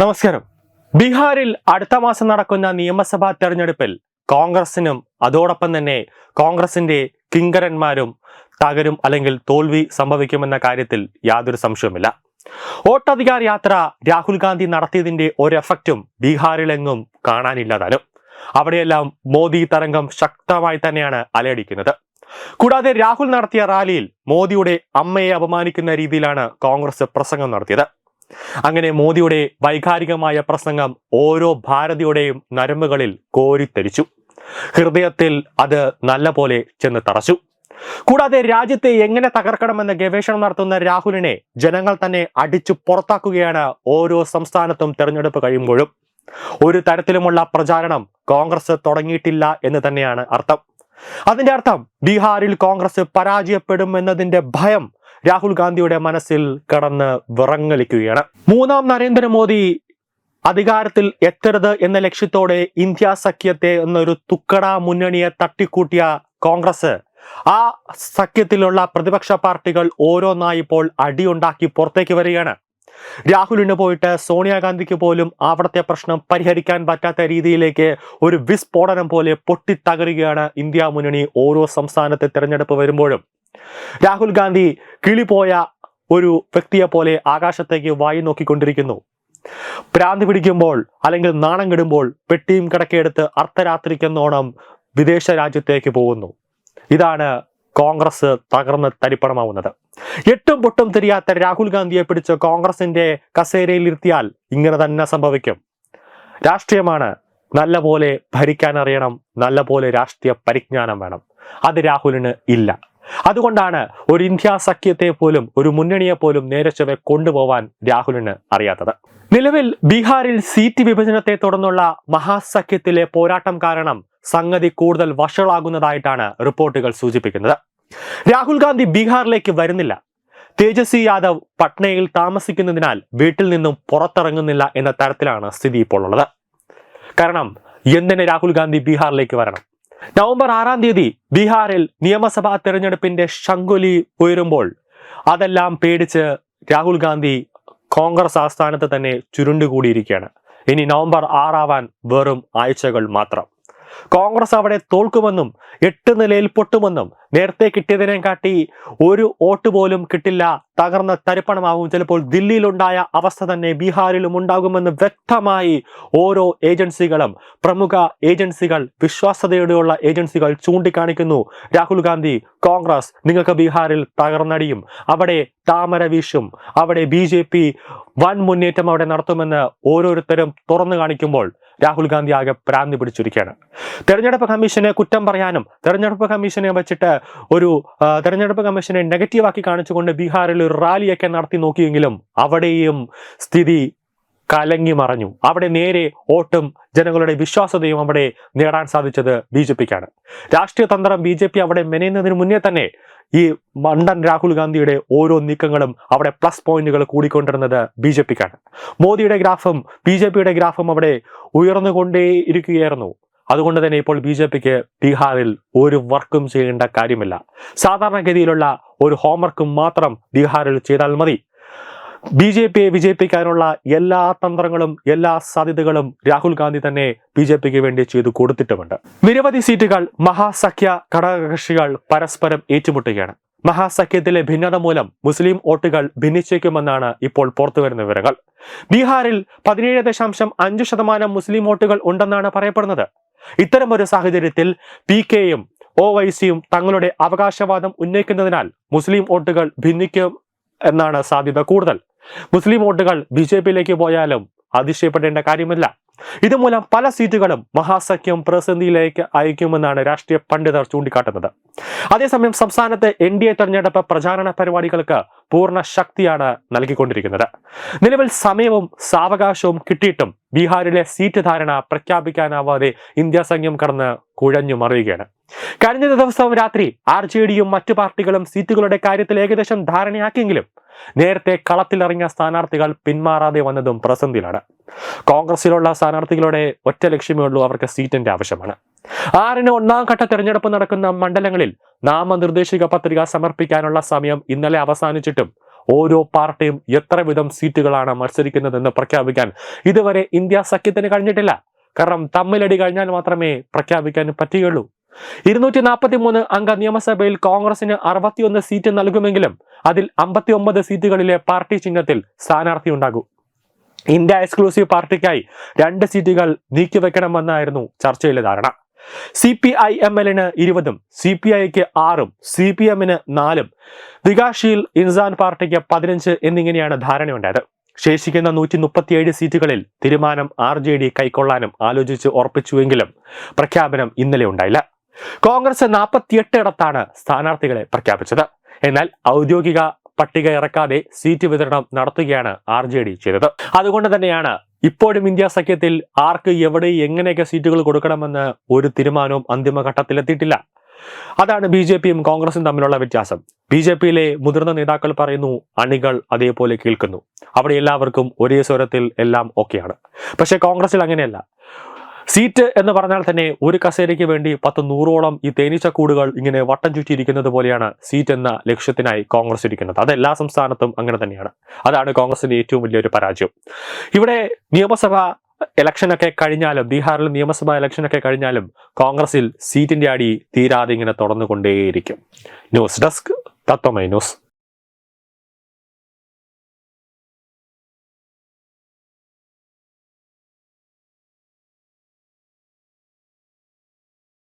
നമസ്കാരം. ബീഹാറിൽ അടുത്ത മാസം നടക്കുന്ന നിയമസഭാ തെരഞ്ഞെടുപ്പിൽ കോൺഗ്രസിനും അതോടൊപ്പം തന്നെ കോൺഗ്രസിന്റെ കിങ്കരന്മാരും തകരും അല്ലെങ്കിൽ തോൽവി സംഭവിക്കുമെന്ന കാര്യത്തിൽ യാതൊരു സംശയവുമില്ല. വോട്ടധികാർ യാത്ര രാഹുൽ ഗാന്ധി നടത്തിയതിന്റെ ഒരു എഫക്റ്റും ബീഹാറിലെങ്ങും കാണാനില്ലതാനും. അവിടെയെല്ലാം മോദി തരംഗം ശക്തമായി തന്നെയാണ് അലയടിക്കുന്നത്. കൂടാതെ രാഹുൽ നടത്തിയ റാലിയിൽ മോദിയുടെ അമ്മയെ അപമാനിക്കുന്ന രീതിയിലാണ് കോൺഗ്രസ് പ്രസംഗം നടത്തിയത്. അങ്ങനെ മോദിയുടെ വൈകാരികമായ പ്രസംഗം ഓരോ ഭാരതിയുടെയും നരമ്പുകളിൽ കോരിത്തരിച്ചു ഹൃദയത്തിൽ അത് നല്ല പോലെ ചെന്ന് തറച്ചു. കൂടാതെ രാജ്യത്തെ എങ്ങനെ തകർക്കണമെന്ന് ഗവേഷണം നടത്തുന്ന രാഹുലിനെ ജനങ്ങൾ തന്നെ അടിച്ചു പുറത്താക്കുകയാണ് ഓരോ സംസ്ഥാനത്തും തെരഞ്ഞെടുപ്പ് കഴിയുമ്പോഴും. ഒരു തരത്തിലുമുള്ള പ്രചാരണം കോൺഗ്രസ് തുടങ്ങിയിട്ടില്ല എന്ന് തന്നെയാണ് അർത്ഥം. അതിന്റെ അർത്ഥം ബീഹാറിൽ കോൺഗ്രസ് പരാജയപ്പെടും എന്നതിന്റെ ഭയം രാഹുൽ ഗാന്ധിയുടെ മനസ്സിൽ കടന്ന് വിറങ്ങലിക്കുകയാണ്. മൂന്നാം നരേന്ദ്രമോദി അധികാരത്തിൽ എത്തരുത് എന്ന ലക്ഷ്യത്തോടെ ഇന്ത്യ സഖ്യത്തെ എന്നൊരു തുക്കട മുന്നണിയെ തട്ടിക്കൂട്ടിയ കോൺഗ്രസ്. ആ സഖ്യത്തിലുള്ള പ്രതിപക്ഷ പാർട്ടികൾ ഓരോന്നായി ഇപ്പോൾ അടിയുണ്ടാക്കി പുറത്തേക്ക് വരികയാണ്. രാഹുലിന് പോയിട്ട് സോണിയാഗാന്ധിക്ക് പോലും അവിടുത്തെ പ്രശ്നം പരിഹരിക്കാൻ പറ്റാത്ത രീതിയിലേക്ക് ഒരു വിസ്ഫോടനം പോലെ പൊട്ടിത്തകരുകയാണ് ഇന്ത്യ മുന്നണി ഓരോ സംസ്ഥാനത്തെ തിരഞ്ഞെടുപ്പ് വരുമ്പോഴും. രാഹുൽ ഗാന്ധി കിളിപോയ ഒരു വ്യക്തിയെ പോലെ ആകാശത്തേക്ക് വായി നോക്കിക്കൊണ്ടിരിക്കുന്നു. പ്രാന്തി പിടിക്കുമ്പോൾ അല്ലെങ്കിൽ നാണം കെടുമ്പോൾ പെട്ടിയും കിടക്കെടുത്ത് അർദ്ധരാത്രിക്കെന്നോണം വിദേശ രാജ്യത്തേക്ക് പോകുന്നു. ഇതാണ് കോൺഗ്രസ് തകർന്ന് തരിപ്പണമാവുന്നത്. എട്ടും പൊട്ടും തിരിയാത്ത രാഹുൽ ഗാന്ധിയെ പിടിച്ച് കോൺഗ്രസിന്റെ കസേരയിൽ ഇരുത്തിയാൽ ഇങ്ങനെ തന്നെ സംഭവിക്കും. രാഷ്ട്രീയമാണ് നല്ല പോലെ ഭരിക്കാൻ അറിയണം നല്ല പോലെ രാഷ്ട്രീയ പരിജ്ഞാനം വേണം. അത് രാഹുലിന് ഇല്ല. അതുകൊണ്ടാണ് ഒരു ഇന്ത്യ സഖ്യത്തെ പോലും ഒരു മുന്നണിയെ പോലും നേരെ ചൊവ്വെ കൊണ്ടുപോവാൻ രാഹുലിന് അറിയാത്തത്. നിലവിൽ ബീഹാറിൽ സീറ്റ് വിഭജനത്തെ തുടർന്നുള്ള മഹാസഖ്യത്തിലെ പോരാട്ടം കാരണം സംഗതി കൂടുതൽ വഷളാകുന്നതായിട്ടാണ് റിപ്പോർട്ടുകൾ സൂചിപ്പിക്കുന്നത്. രാഹുൽ ഗാന്ധി ബീഹാറിലേക്ക് വരുന്നില്ല. തേജസ്വി യാദവ് പട്നയിൽ താമസിക്കുന്നതിനാൽ വീട്ടിൽ നിന്നും പുറത്തിറങ്ങുന്നില്ല എന്ന തരത്തിലാണ് സ്ഥിതി ഇപ്പോൾ ഉള്ളത്. കാരണം എന്തിനെ രാഹുൽ ഗാന്ധി ബീഹാറിലേക്ക് വരണം? നവംബർ ആറാം തീയതി ബീഹാറിൽ നിയമസഭാ തെരഞ്ഞെടുപ്പിന്റെ ശങ്കുലി ഉയരുമ്പോൾ അതെല്ലാം പേടിച്ച് രാഹുൽ ഗാന്ധി കോൺഗ്രസ് ആസ്ഥാനത്ത് തന്നെ ചുരുണ്ടുകൂടിയിരിക്കുകയാണ്. ഇനി നവംബർ ആറാവാൻ വെറും ആഴ്ചകൾ മാത്രം. കോൺഗ്രസ് അവിടെ തോൽക്കുമെന്നും എട്ട് നിലയിൽ പൊട്ടുമെന്നും നേരത്തെ കിട്ടിയതിനെ കാട്ടി ഒരു വോട്ട് പോലും കിട്ടില്ല. തകർന്ന തരിപ്പണമാവും. ചിലപ്പോൾ ദില്ലിയിലുണ്ടായ അവസ്ഥ തന്നെ ബീഹാറിലും ഉണ്ടാകുമെന്ന് വ്യക്തമായി ഓരോ ഏജൻസികളും പ്രമുഖ ഏജൻസികൾ വിശ്വാസ്യതയോടെയുള്ള ഏജൻസികൾ ചൂണ്ടിക്കാണിക്കുന്നു. രാഹുൽ ഗാന്ധി കോൺഗ്രസ് നിങ്ങൾക്ക് ബീഹാറിൽ തകർന്നടിയും. അവിടെ താമര വീശും. അവിടെ ബി വൻ മുന്നേറ്റം അവിടെ നടത്തുമെന്ന് ഓരോരുത്തരും തുറന്നു കാണിക്കുമ്പോൾ രാഹുൽ ഗാന്ധി ആകെ പ്രാന്തി പിടിച്ചിരിക്കുകയാണ്. തെരഞ്ഞെടുപ്പ് കമ്മീഷനെ കുറ്റം പറയാനും തെരഞ്ഞെടുപ്പ് കമ്മീഷനെ വെച്ചിട്ട് ഒരു തെരഞ്ഞെടുപ്പ് കമ്മീഷനെ നെഗറ്റീവാക്കി കാണിച്ചുകൊണ്ട് ബീഹാറിൽ ഒരു റാലിയൊക്കെ നടത്തി നോക്കിയെങ്കിലും അവിടെയും സ്ഥിതി കലങ്ങി മറഞ്ഞു. അവിടെ നേരെ വോട്ടും ജനങ്ങളുടെ വിശ്വാസതയും അവിടെ നേടാൻ സാധിച്ചത് ബി ജെ പിക്കാണ്. രാഷ്ട്രീയ തന്ത്രം ബി ജെ പി അവിടെ മെനയുന്നതിന് മുന്നേ തന്നെ ഈ മണ്ടൻ രാഹുൽ ഗാന്ധിയുടെ ഓരോ നീക്കങ്ങളും അവിടെ പ്ലസ് പോയിന്റുകൾ കൂടിക്കൊണ്ടിരുന്നത് ബി ജെ പിക്കാണ്. മോദിയുടെ ഗ്രാഫും ബി ജെ പിയുടെ ഗ്രാഫും അവിടെ ഉയർന്നുകൊണ്ടേ ഇരിക്കുകയായിരുന്നു അതുകൊണ്ട് തന്നെ ഇപ്പോൾ ബി ജെ പിക്ക് ബീഹാറിൽ ഒരു വർക്കും ചെയ്യേണ്ട കാര്യമില്ല. സാധാരണഗതിയിലുള്ള ഒരു ഹോംവർക്കും മാത്രം ബീഹാറിൽ ചെയ്താൽ മതി. ബി ജെ പിയെ വിജയിപ്പിക്കാനുള്ള എല്ലാ തന്ത്രങ്ങളും എല്ലാ സാധ്യതകളും രാഹുൽ ഗാന്ധി തന്നെ ബി ജെ പിക്ക് വേണ്ടി ചെയ്തു കൊടുത്തിട്ടുമുണ്ട്. നിരവധി സീറ്റുകൾ മഹാസഖ്യ ഘടകകക്ഷികൾ പരസ്പരം ഏറ്റുമുട്ടുകയാണ്. മഹാസഖ്യത്തിലെ ഭിന്നത മൂലം മുസ്ലിം വോട്ടുകൾ ഭിന്നിച്ചേക്കുമെന്നാണ് ഇപ്പോൾ പുറത്തുവരുന്ന വിവരങ്ങൾ. ബീഹാറിൽ പതിനേഴ് ദശാംശം അഞ്ച് ശതമാനം മുസ്ലിം വോട്ടുകൾ ഉണ്ടെന്നാണ് പറയപ്പെടുന്നത്. ഇത്തരമൊരു സാഹചര്യത്തിൽ പി കെയും ഒ വൈ സിയും തങ്ങളുടെ അവകാശവാദം ഉന്നയിക്കുന്നതിനാൽ മുസ്ലിം വോട്ടുകൾ ഭിന്നിക്കും എന്നാണ് സാധ്യത കൂടുതൽ. മുസ്ലിം വോട്ടുകൾ ബി ജെ പിയിലേക്ക് പോയാലും അതിശയപ്പെടേണ്ട കാര്യമില്ല. ഇതുമൂലം പല സീറ്റുകളും മഹാസഖ്യം പ്രതിസന്ധിയിലേക്ക് അയക്കുമെന്നാണ് രാഷ്ട്രീയ പണ്ഡിതർ ചൂണ്ടിക്കാട്ടുന്നത്. അതേസമയം സംസ്ഥാനത്തെ എൻ ഡി എ തെരഞ്ഞെടുപ്പ് പ്രചാരണ പരിപാടികൾക്ക് പൂർണ ശക്തിയാണ് നൽകിക്കൊണ്ടിരിക്കുന്നത്. നിലവിൽ സമയവും സാവകാശവും കിട്ടിയിട്ടും ബീഹാറിലെ സീറ്റ് ധാരണ പ്രഖ്യാപിക്കാനാവാതെ ഇന്ത്യ സഖ്യം കടന്ന് കുഴഞ്ഞു മറിയുകയാണ്. കഴിഞ്ഞ ദിവസം രാത്രി ആർ ജെ ഡിയും മറ്റു പാർട്ടികളും സീറ്റുകളുടെ കാര്യത്തിൽ ഏകദേശം ധാരണയാക്കിയെങ്കിലും നേരത്തെ കളത്തിലിറങ്ങിയ സ്ഥാനാർത്ഥികൾ പിന്മാറാതെ വന്നതും പ്രസന്ധിയിലാണ് കോൺഗ്രസിലുള്ള സ്ഥാനാർത്ഥികളുടെ ഒറ്റ ലക്ഷ്യമേ ഉള്ളൂ അവർക്ക് സീറ്റിന്റെ ആവശ്യമാണ്. ആറിന് ഒന്നാം ഘട്ട തെരഞ്ഞെടുപ്പ് നടക്കുന്ന മണ്ഡലങ്ങളിൽ നാമനിർദ്ദേശിക പത്രിക സമർപ്പിക്കാനുള്ള സമയം ഇന്നലെ അവസാനിച്ചിട്ടും ഓരോ പാർട്ടിയും എത്ര വിധം സീറ്റുകളാണ് മത്സരിക്കുന്നതെന്ന് പ്രഖ്യാപിക്കാൻ ഇതുവരെ ഇന്ത്യ സഖ്യത്തിന് കഴിഞ്ഞിട്ടില്ല. കാരണം തമ്മിലടി കഴിഞ്ഞാൽ മാത്രമേ പ്രഖ്യാപിക്കാൻ പറ്റുകയുള്ളൂ. ഇരുന്നൂറ്റി നാൽപ്പത്തി മൂന്ന് അംഗ നിയമസഭയിൽ കോൺഗ്രസിന് അറുപത്തിയൊന്ന് സീറ്റ് നൽകുമെങ്കിലും അതിൽ അമ്പത്തി ഒമ്പത് സീറ്റുകളിലെ പാർട്ടി ചിഹ്നത്തിൽ സ്ഥാനാർത്ഥി ഉണ്ടാകും. ഇന്ത്യ എക്സ്ക്ലൂസീവ് പാർട്ടിക്കായി രണ്ട് സീറ്റുകൾ നീക്കിവെക്കണമെന്നായിരുന്നു ചർച്ചയിലെ ധാരണ. സി പി ഐ എം എല്ലിന് ഇരുപതും സി പി ഐക്ക് ആറും സി പി എമ്മിന് നാലും വികാഷീൽ ഇൻസാൻ പാർട്ടിക്ക് പതിനഞ്ച് എന്നിങ്ങനെയാണ് ധാരണയുണ്ടായത്. ശേഷിക്കുന്ന നൂറ്റി മുപ്പത്തിയേഴ് സീറ്റുകളിൽ തീരുമാനം ആർ ജെ ഡി കൈക്കൊള്ളാനും ആലോചിച്ച് ഉറപ്പിച്ചുവെങ്കിലും പ്രഖ്യാപനം ഇന്നലെ ഉണ്ടായില്ല. കോൺഗ്രസ് നാൽപ്പത്തിയെട്ട് ഇടത്താണ് സ്ഥാനാർത്ഥികളെ പ്രഖ്യാപിച്ചത്. എന്നാൽ ഔദ്യോഗിക പട്ടിക ഇറക്കാതെ സീറ്റ് വിതരണം നടത്തുകയാണ് ആർ ജെ ഡി ചെയ്തത്. അതുകൊണ്ട് തന്നെയാണ് ഇപ്പോഴും ഇന്ത്യ സഖ്യത്തിൽ ആർക്ക് എവിടെ എങ്ങനെയൊക്കെ സീറ്റുകൾ കൊടുക്കണമെന്ന് ഒരു തീരുമാനവും അന്തിമഘട്ടത്തിലെത്തിയിട്ടില്ല. അതാണ് ബി ജെ പിയും കോൺഗ്രസും തമ്മിലുള്ള വ്യത്യാസം. ബി ജെ പിയിലെ മുതിർന്ന നേതാക്കൾ പറയുന്നു അണികൾ അതേപോലെ കേൾക്കുന്നു. അവിടെ എല്ലാവർക്കും ഒരേ സ്വരത്തിൽ എല്ലാം ഓക്കെയാണ്. പക്ഷേ കോൺഗ്രസിൽ അങ്ങനെയല്ല. സീറ്റ് എന്ന് പറഞ്ഞാൽ തന്നെ ഒരു കസേരയ്ക്ക് വേണ്ടി പത്ത് നൂറോളം ഈ തേനീച്ചക്കൂടുകൾ ഇങ്ങനെ വട്ടം ചുറ്റിയിരിക്കുന്നത് പോലെയാണ് സീറ്റ് എന്ന ലക്ഷ്യത്തിനായി കോൺഗ്രസ് ഇരിക്കുന്നത്. അത് എല്ലാ സംസ്ഥാനത്തും അങ്ങനെ തന്നെയാണ്. അതാണ് കോൺഗ്രസിന്റെ ഏറ്റവും വലിയൊരു പരാജയം. ഇവിടെ നിയമസഭ ഇലക്ഷനൊക്കെ കഴിഞ്ഞാലും ബീഹാറിൽ നിയമസഭാ ഇലക്ഷനൊക്കെ കഴിഞ്ഞാലും കോൺഗ്രസിൽ സീറ്റിന്റെ അടി തീരാതെ ഇങ്ങനെ തുടർന്നുകൊണ്ടേയിരിക്കും. News desk Tatwamayi news.